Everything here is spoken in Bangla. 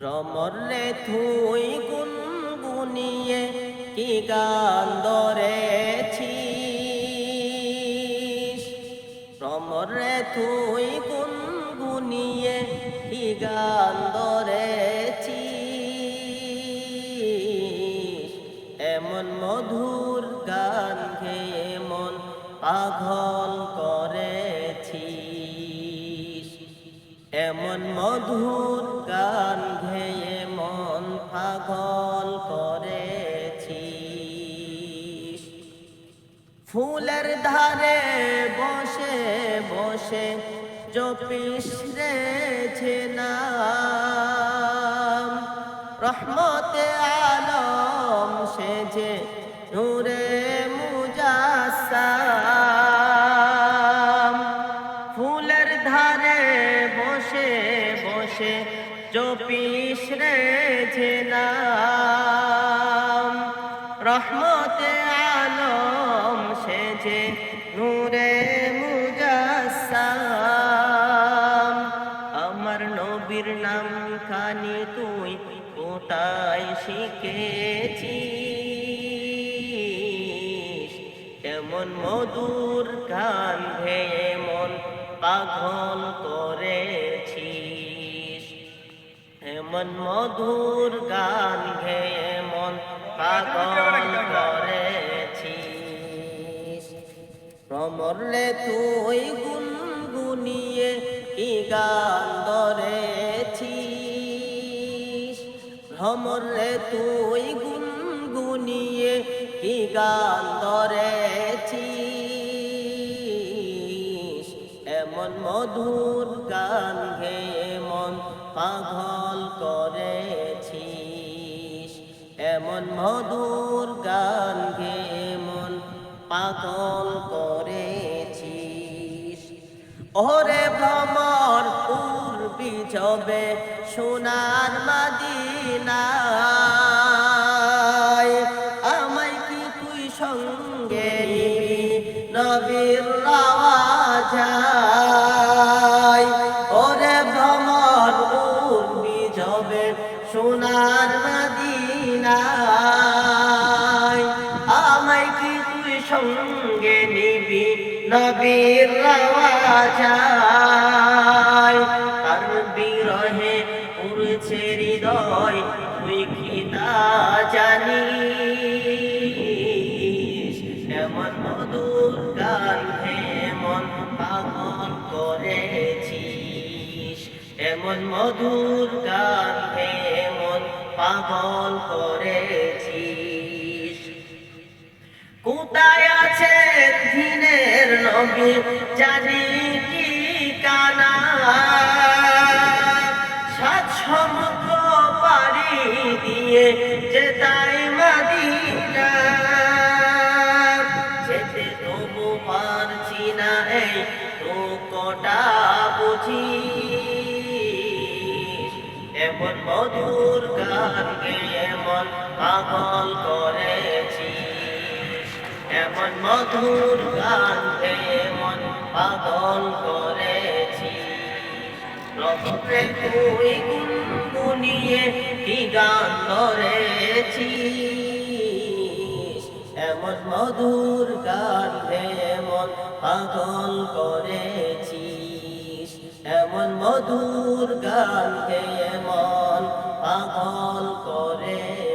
ভ্রমর রে থুই গুনগুনিয়ে কি গান ধরেছিস? ভ্রমর রে থুই গুনগুনিয়ে কি গান ধরেছিস? এমন মধুর গান গেয়ে মন পাগল করেছিস। এমন মধুর ফুলের ধারে বসে বসে জপিস রে নাম রহমতে আলম সেজে নূরে মুজাসাম ফুলের ধারে বসে বসে জপিস রে নাম রহমতে আলম সেজে নূরে মুজাসাম আমার নবীর নাম খানি তুই কোথায় শিখেছিস? এমন মধুর গান ভেয়ে মন পাগল করেছিস? এমন মধুর গান মন পাগল করেছিস প্রমরলে তুই গুনগুনিয়ে কি গান ধরেছিস? ভ্রমরে তুই গুনগুনিয়ে কি গান ধরেছিস? এমন মধুর গান গেয়ে মন পাগল করেছিস এমন মধুর গান গেয়ে মন পাগল করেছিস। ওরে ভ্রমর পূর্বি যাবে সোনার মাদিনায়, আমায় কি তুই সঙ্গে নিবি? নবীর রাওয়াজায় মাদিনায় আমায় কি তুই সঙ্গে নিবি নবীর রাওয়াজায় তার বিরহে উড়ছে হৃদয়, তুই কি তা জানিস? এমন মধুর গান এমন পাগল করেছিস। এমন মধুর গান পাগল করেছিস। কোথায় আছে দিনের নবী, জানি কি কানা? সাত সমুদ্র দিয়ে যেতাই মাদিনা। যেতে তবু পারছি না এই তো কটা বুঝি। এমন মধুর গান গেয়ে মন পাগল করেছিস। এমন মধুর গান গেয়ে মন পাগল করেছিস। রবরে তুই গুনগুনিয়ে কি গান ধরেছিস এমন মধুর গান গেয়ে মন পাগল এমন মধুর গান কে মন পাগল করে।